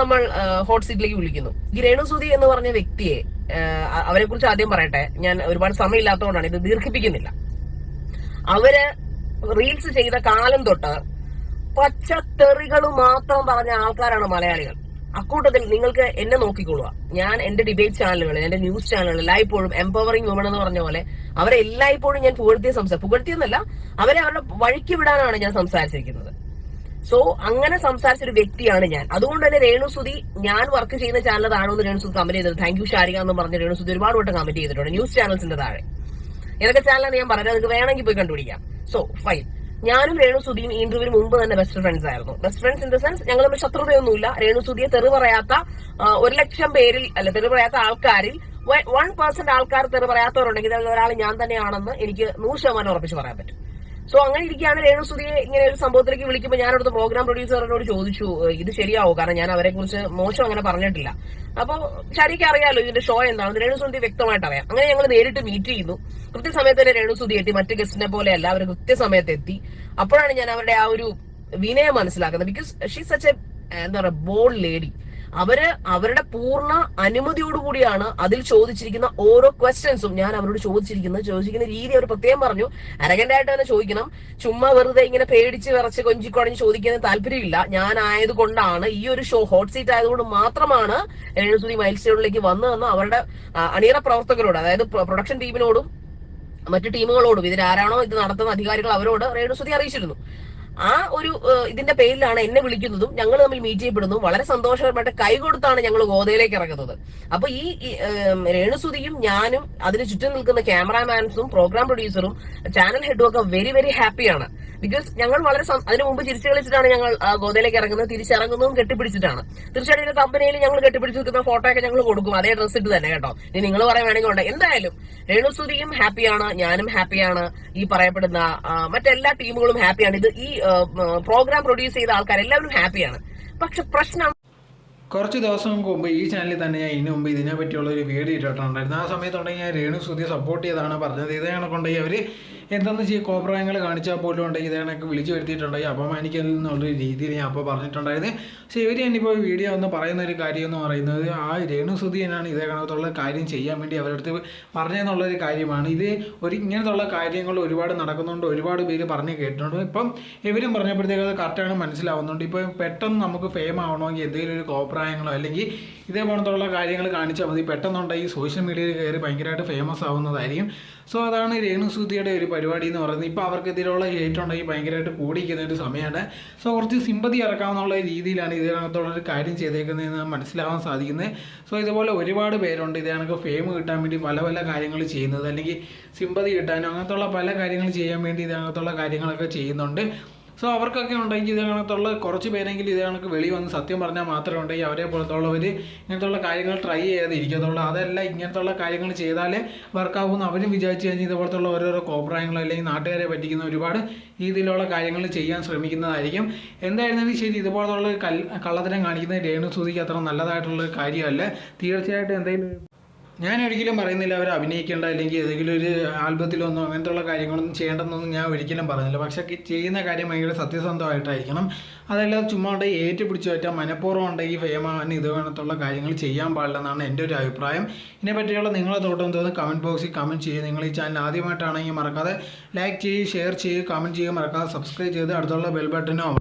നമ്മൾ ഹോട്ട് സീറ്റിലേക്ക് വിളിക്കുന്നു. ഈ രേണുസൂതി എന്ന് പറഞ്ഞ വ്യക്തിയെ അവരെ കുറിച്ച് ആദ്യം പറയട്ടെ. ഞാൻ ഒരുപാട് സമയമില്ലാത്തതുകൊണ്ടാണ് ഇത് ദീർഘിപ്പിക്കുന്നില്ല. അവർ റീൽസ് ചെയ്ത കാലം തൊട്ട് പച്ചത്തെറികൾ മാത്രം പറഞ്ഞ ആൾക്കാരാണ് മലയാളികൾ. അക്കൂട്ടത്തിൽ നിങ്ങൾക്ക് എന്നെ നോക്കിക്കൊള്ളുക. ഞാൻ എന്റെ ഡിബേറ്റ് ചാനലുകൾ എന്റെ ന്യൂസ് ചാനലുകൾ എല്ലായ്പ്പോഴും എംപവറിംഗ് വുമൺ എന്ന് പറഞ്ഞ പോലെ അവരെ എല്ലായ്പ്പോഴും ഞാൻ പുകഴ്ത്തിയ സംസാരം പുകഴ്ത്തിയെന്നല്ല അവരെ അവരുടെ വഴിക്ക് വിടാനാണ് ഞാൻ സംസാരിച്ചിരിക്കുന്നത്. സോ അങ്ങനെ സംസാരിച്ച ഒരു വ്യക്തിയാണ് ഞാൻ. അതുകൊണ്ട് തന്നെ രേണുസുതി ഞാൻ വർക്ക് ചെയ്യുന്ന ചാനലതാണോ എന്ന് രേണുസുതി കമന്റ് ചെയ്തത് താങ്ക് യു ഷാരിക എന്ന് പറഞ്ഞ രേണുസുതി ഒരുപാട് വട്ടം കമന്റ് ചെയ്തിട്ടുണ്ട്. ന്യൂസ് ചാനൽസിന്റെ താഴെ. ഏതൊക്കെ ചാനലാണ് ഞാൻ പറഞ്ഞത് നിങ്ങൾക്ക് വേണമെങ്കിൽ പോയി കണ്ടുപിടിക്കാം. സോ ഫൈൻ ഞാനും രേണുസുതിയും ഈ ഇന്റർവ്യൂവിന് മുമ്പ് തന്നെ ബെസ്റ്റ് ഫ്രണ്ട്സ് ആയിരുന്നു. Best friends in the sense ഞങ്ങൾ തമ്മിൽ ശത്രുതയൊന്നുമില്ല. രേണുസുതിയെ തെറി പറയാത്ത ഒരു ലക്ഷം പേരിൽ അല്ല തെറി പറയാത്ത ആൾക്കാരിൽ വൺ പേഴ്സന്റ് ആൾക്കാർ തെറി പറയാത്തവരുണ്ടെങ്കിൽ ഒരാൾ ഞാൻ തന്നെയാണെന്ന് എനിക്ക് നൂറ് ശതമാനം ഉറപ്പിച്ച് പറയാൻ പറ്റും. സോ അങ്ങനെ ഇരിക്കുകയാണ് രേണുസുതിയെ ഇങ്ങനെ ഒരു സംഭവത്തിലേക്ക് വിളിക്കുമ്പോൾ ഞാൻ അവിടുത്തെ പ്രോഗ്രാം പ്രൊഡ്യൂസറിനോട് ചോദിച്ചു ഇത് ശരിയാവോ? കാരണം ഞാൻ അവരെ കുറിച്ച് മോശം അങ്ങനെ പറഞ്ഞിട്ടില്ല. അപ്പോൾ ശരിക്കും അറിയാലോ ഇതിന്റെ ഷോ എന്താണെന്ന് രേണുസുതി വ്യക്തമായിട്ട് അറിയാം. അങ്ങനെ ഞങ്ങൾ നേരിട്ട് മീറ്റ് ചെയ്യുന്നു. കൃത്യസമയത്ത് തന്നെ രേണുസുതി എത്തി മറ്റു ഗസ്റ്റിനെ പോലെയല്ല അവർ കൃത്യസമയത്ത് എത്തി. അപ്പോഴാണ് ഞാൻ അവരുടെ ആ ഒരു വിനയം മനസ്സിലാക്കുന്നത്. ബിക്കോസ് ഷീ സച്ച് എ എന്താ പറയുക ബോൾഡ് ലേഡി അവർ അവരുടെ പൂർണ അനുമതിയോടുകൂടിയാണ് അതിൽ ചോദിച്ചിരിക്കുന്ന ഓരോ ക്വസ്റ്റ്യൻസും ഞാൻ അവരോട് ചോദിച്ചിരിക്കുന്നത്. ചോദിച്ചിരിക്കുന്ന രീതി അവർ പ്രത്യേകം പറഞ്ഞു. അരകന്റ് ആയിട്ട് തന്നെ ചോദിക്കണം. ചുമ്മാ വെറുതെ ഇങ്ങനെ പേടിച്ച് വിറച്ച് കൊഞ്ചിക്കൊടഞ്ഞ് ചോദിക്കുന്ന താല്പര്യമില്ല. ഞാൻ ആയതുകൊണ്ടാണ് ഈ ഒരു ഷോ ഹോട്ട് സീറ്റ് ആയതുകൊണ്ട് മാത്രമാണ് എഴുതി മൈൽ സ്റ്റോണിലേക്ക് വന്നതെന്ന് അവരുടെ അണിയറ പ്രവർത്തകരോട് അതായത് പ്രൊഡക്ഷൻ ടീമിനോടും മറ്റു ടീമുകളോടും ഇതിലാരാണോ ഇത് നടത്തുന്ന അധികാരികൾ അവരോട് രേണുസുതി അറിയിച്ചിരുന്നു. ആ ഒരു ഇതിന്റെ പേരിലാണ് എന്നെ വിളിക്കുന്നതും ഞങ്ങൾ തമ്മിൽ മീറ്റ് ചെയ്യപ്പെടുന്നു വളരെ സന്തോഷകരമായിട്ട് കൈ കൊടുത്താണ് ഞങ്ങൾ ഗോതയിലേക്ക് ഇറങ്ങുന്നത്. അപ്പൊ ഈ രേണുസുതിയും ഞാനും അതിന് ചുറ്റും നിൽക്കുന്ന ക്യാമറാമാൻസും പ്രോഗ്രാം പ്രൊഡ്യൂസറും ചാനൽ ഹെഡും ഒക്കെ വെരി വെരി ഹാപ്പിയാണ് ബിക്കോസ് ഞങ്ങൾ വളരെ അതിനു മുമ്പ് തിരിച്ചു കളിച്ചിട്ടാണ് ഞങ്ങൾ ഗോതയിലേക്ക് ഇറങ്ങുന്നത്. തിരിച്ചിറങ്ങുന്നതും കെട്ടിപ്പിടിച്ചിട്ടാണ്. തീർച്ചയായിട്ടും ഇതിന്റെ കമ്പനിയിൽ ഞങ്ങൾ കെട്ടിപ്പിടിച്ച് നിൽക്കുന്ന ഫോട്ടോ ഒക്കെ ഞങ്ങൾ കൊടുക്കും. അതേ ഡ്രസ് ഇട്ട് തന്നെ കേട്ടോ. ഇനി നിങ്ങൾ പറയാൻ വേണമെങ്കിൽ ഉണ്ട്. എന്തായാലും രേണുസുതിയും ഹാപ്പിയാണ് ഞാനും ഹാപ്പിയാണ് ഈ പറയപ്പെടുന്ന മറ്റെല്ലാ ടീമുകളും ഹാപ്പിയാണ്. ഇത് ഈ പ്രോഗ്രാം പ്രൊഡ്യൂസ് ചെയ്ത ആൾക്കാർ എല്ലാവരും ഹാപ്പിയാണ്. പക്ഷെ പ്രശ്നം കുറച്ച് ദിവസം മുമ്പ് ഈ ചാനലിൽ തന്നെ ഞാൻ ഇതിനു മുമ്പ് ഇതിനെ പറ്റിയുള്ള ഒരു വീഡിയോ ഇട്ടിട്ടുണ്ടായിരുന്നു. ആ സമയത്തുണ്ടെങ്കിൽ ഞാൻ രേണു സുതി സപ്പോർട്ട് ചെയ്താണ് പറഞ്ഞത്. ഇതേ കണക്കുണ്ടെങ്കിൽ അവർ എന്തെന്ന് ചെയ്യും കോപ്രായങ്ങൾ കാണിച്ചാൽ പോലും ഉണ്ടെങ്കിൽ ഇതേണൊക്കെ വിളിച്ചു വരുത്തിയിട്ടുണ്ടെങ്കിൽ അപമാനിക്കുന്നുള്ള രീതിയിൽ ഞാൻ അപ്പോൾ പറഞ്ഞിട്ടുണ്ടായിരുന്നു. പക്ഷേ ഇവർ ഞാനിപ്പോൾ വീഡിയോ ഒന്ന് പറയുന്ന ഒരു കാര്യം എന്ന് പറയുന്നത് ആ രേണു സുധിയനാണ് ഇതേ കണക്കത്തുള്ള കാര്യം ചെയ്യാൻ വേണ്ടി അവരടുത്ത് പറഞ്ഞെന്നുള്ളൊരു കാര്യമാണ്. ഇത് ഒരു ഇങ്ങനത്തുള്ള കാര്യങ്ങൾ ഒരുപാട് നടക്കുന്നുണ്ട് ഒരുപാട് പേര് പറഞ്ഞ് കേട്ടിട്ടുണ്ട്. ഇപ്പം ഇവരും പറഞ്ഞപ്പോഴത്തേക്ക് അത് കറക്റ്റാണ് മനസ്സിലാവുന്നുണ്ട്. ഇപ്പോൾ പെട്ടെന്ന് നമുക്ക് ഫെയിം ആവണമെങ്കിൽ എന്തെങ്കിലും ഒരു കോപ്രായങ്ങളോ അല്ലെങ്കിൽ ഇതേപോലത്തുള്ള കാര്യങ്ങൾ കാണിച്ചാൽ മതി. പെട്ടെന്നുണ്ടെങ്കിൽ സോഷ്യൽ മീഡിയയിൽ കയറി ഭയങ്കരമായിട്ട് ഫേമസ് ആവുന്നതായിരിക്കും. സോ അതാണ് രേണുസൂതിയുടെ ഒരു പരിപാടി എന്ന് പറയുന്നത് ഇപ്പോൾ അവർക്കെതിരെയുള്ള ഹേറ്റ് ഉണ്ടെങ്കിൽ ഭയങ്കരമായിട്ട് കൂടിയിരിക്കുന്ന ഒരു സമയമാണ്. സോ കുറച്ച് സിമ്പതി ഇറക്കാവുന്നുള്ള രീതിയിലാണ് ഇതിനകത്തുള്ള ഒരു കാര്യം ചെയ്തേക്കുന്നതെന്ന് മനസ്സിലാവാൻ സാധിക്കുന്നത്. സോ ഇതുപോലെ ഒരുപാട് പേരുണ്ട് ഇതിനകത്ത് ഫെയിം കിട്ടാൻ വേണ്ടി പല പല കാര്യങ്ങൾ ചെയ്യുന്നത്. അല്ലെങ്കിൽ സിമ്പതി കിട്ടാനും അങ്ങനത്തുള്ള പല കാര്യങ്ങൾ ചെയ്യാൻ വേണ്ടി ഇതിനകത്തുള്ള കാര്യങ്ങളൊക്കെ ചെയ്യുന്നുണ്ട്. സോ അവർക്കൊക്കെ ഉണ്ടെങ്കിൽ ഇതേ കണക്കുള്ള കുറച്ച് പേരെങ്കിലും ഇതേ കണക്ക് വെളി വന്ന് സത്യം പറഞ്ഞാൽ മാത്രമേ ഉണ്ടെങ്കിൽ അവരെ പോലത്തുള്ളവർ ഇങ്ങനത്തുള്ള കാര്യങ്ങൾ ട്രൈ ചെയ്യാതെ ഇരിക്കത്തുള്ളൂ അതല്ല ഇങ്ങനത്തുള്ള കാര്യങ്ങൾ ചെയ്താലേ വർക്കാവുമെന്ന് അവരും വിചാരിച്ചു കഴിഞ്ഞാൽ ഇതുപോലത്തുള്ള ഓരോരോ കോപ്രായങ്ങൾ അല്ലെങ്കിൽ നാട്ടുകാരെ പറ്റിക്കുന്ന ഒരുപാട് രീതിയിലുള്ള കാര്യങ്ങൾ ചെയ്യാൻ ശ്രമിക്കുന്നതായിരിക്കും. എന്തായിരുന്നാലും ശരി ഇതുപോലത്തുള്ള കള്ളത്തരം കാണിക്കുന്ന രേണു സൂതിക്ക് അത്ര നല്ലതായിട്ടുള്ള കാര്യമല്ല. തീർച്ചയായിട്ടും എന്തെങ്കിലും ഞാൻ ഒരിക്കലും പറയുന്നില്ല അവർ അഭിനയിക്കേണ്ട അല്ലെങ്കിൽ ഏതെങ്കിലും ഒരു ആൽബത്തിലൊന്നും അങ്ങനത്തുള്ള കാര്യങ്ങളൊന്നും ചെയ്യേണ്ടെന്നൊന്നും ഞാൻ ഒരിക്കലും പറഞ്ഞില്ല പക്ഷേ ചെയ്യുന്ന കാര്യം ഭയങ്കര സത്യസന്ധമായിട്ടായിരിക്കണം. അതല്ലാതെ ചുമ്മാ ഉണ്ടെങ്കിൽ ഏറ്റു പിടിച്ചു പറ്റാം മനഃപൂർവം ഉണ്ടെങ്കിൽ ഫേമാവാൻ ഇത് വേണത്തുള്ള കാര്യങ്ങൾ ചെയ്യാൻ പാടില്ലെന്നാണ് എന്റെ ഒരു അഭിപ്രായം. ഇതിനെ പറ്റിയുള്ള നിങ്ങളെ തോട്ടം തോന്നുന്നു കമന്റ് ബോക്സിൽ കമന്റ് ചെയ്യുക. നിങ്ങൾ ഈ ചാനൽ ആദ്യമായിട്ടാണെങ്കിൽ മറക്കാതെ ലൈക്ക് ചെയ്യുക ഷെയർ ചെയ്യുക കമന്റ് ചെയ്യുക മറക്കാതെ സബ്സ്ക്രൈബ് ചെയ്ത് അടുത്തുള്ള ബെൽ ബട്ടനും